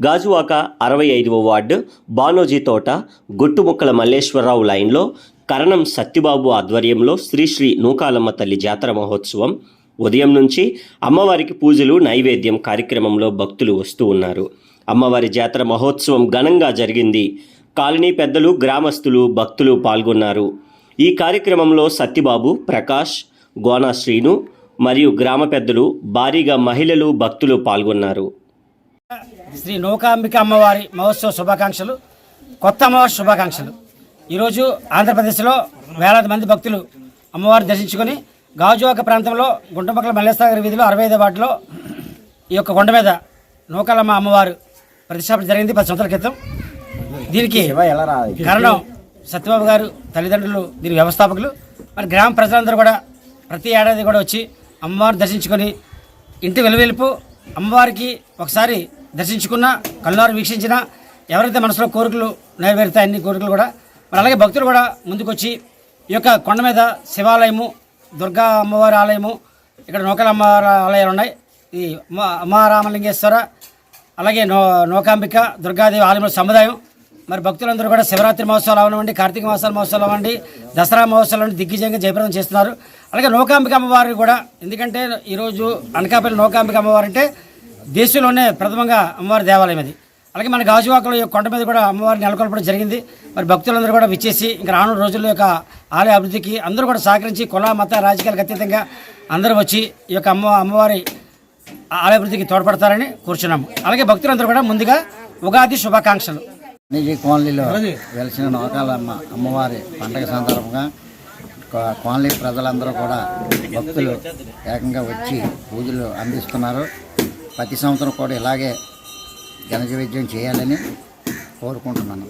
గాజువాక అరవై ఐదవ వార్డు బానోజీ తోట గుట్టుముక్కల మల్లేశ్వరరావు లైన్లో కరణం సత్యబాబు ఆధ్వర్యంలో శ్రీ శ్రీ నూకాలమ్మ తల్లి జాతర మహోత్సవం. ఉదయం నుంచి అమ్మవారికి పూజలు నైవేద్యం కార్యక్రమంలో భక్తులు వస్తూ ఉన్నారు. అమ్మవారి జాతర మహోత్సవం ఘనంగా జరిగింది. కాలనీ పెద్దలు గ్రామస్తులు భక్తులు పాల్గొన్నారు. ఈ కార్యక్రమంలో సత్యబాబు ప్రకాష్ గోనా శ్రీను మరియు గ్రామ పెద్దలు భారీగా మహిళలు భక్తులు పాల్గొన్నారు. శ్రీ నౌకాంబిక అమ్మవారి మహోత్సవ శుభాకాంక్షలు కొత్త అమ్మవారి శుభాకాంక్షలు. ఈరోజు ఆంధ్రప్రదేశ్లో వేలాది మంది భక్తులు అమ్మవారిని దర్శించుకొని గాజువాక ప్రాంతంలో గుంటమక్కల మల్లేశ్వర వీధిలో అరవై ఐదు వాటిలో ఈ యొక్క కొండ మీద నూకాలమ్మ అమ్మవారు ప్రతిష్టాపన జరిగింది పది సంవత్సరాల క్రితం. దీనికి కారణం సత్యబాబు గారు తల్లిదండ్రులు దీని వ్యవస్థాపకులు. మరి గ్రామ ప్రజలందరూ కూడా ప్రతి ఏడాది కూడా వచ్చి అమ్మవారిని దర్శించుకొని ఇంటి వెలువెలుపు అమ్మవారికి ఒకసారి దర్శించుకున్న కళ్ళారు వీక్షించిన ఎవరైతే మనసులో కోరికలు నెరవేరుతాయి అన్ని కోరికలు కూడా మరి అలాగే భక్తులు కూడా ముందుకొచ్చి ఈ యొక్క కొండ మీద శివాలయము దుర్గా అమ్మవారి ఆలయము ఇక్కడ నూకల అమ్మవారి ఆలయాలు ఉన్నాయి. ఈ అమ్మారామలింగేశ్వర అలాగే నో నౌకాంబిక దుర్గాదేవి ఆలయంలో సముదాయం. మరి భక్తులందరూ కూడా శివరాత్రి మహోత్సవాలు అవనివ్వండి కార్తీక మాసాల మహోత్సవాలు అవ్వండి దసరా మహోత్సవాలు దిగ్విజయంగా జయప్రదం చేస్తున్నారు. అలాగే నౌకాంబిక అమ్మవారు కూడా ఎందుకంటే ఈరోజు అనకాపల్లి నౌకాంబిక అమ్మవారు అంటే దేశంలోనే ప్రథమంగా అమ్మవారి దేవాలయం అది. అలాగే మన గాజువాకలో కొండ మీద కూడా అమ్మవారిని నెలకొల్పడం జరిగింది. మరి భక్తులందరూ కూడా విచ్చేసి ఇంకా రానున్న రోజుల్లో యొక్క ఆలయ అభివృద్ధికి అందరూ కూడా సహకరించి కుల మత రాజకీయాలకు అతీతంగా అందరూ వచ్చి ఈ యొక్క అమ్మ అమ్మవారి ఆలయ అభివృద్ధికి తోడ్పడతారని కూర్చున్నాము. అలాగే భక్తులందరూ కూడా ముందుగా ఉగాది శుభాకాంక్షలు. నిజీ కాలనీలో వెలిసిన నౌకాలమ్మ అమ్మవారి పండగ సందర్భంగా కాలనీ ప్రజలందరూ కూడా భక్తులు ఏకంగా వచ్చి పూజలు అందిస్తున్నారు. ప్రతి సంవత్సరం కూడా ఇలాగే ఘనజ విజయం చేయాలని కోరుకుంటున్నాను.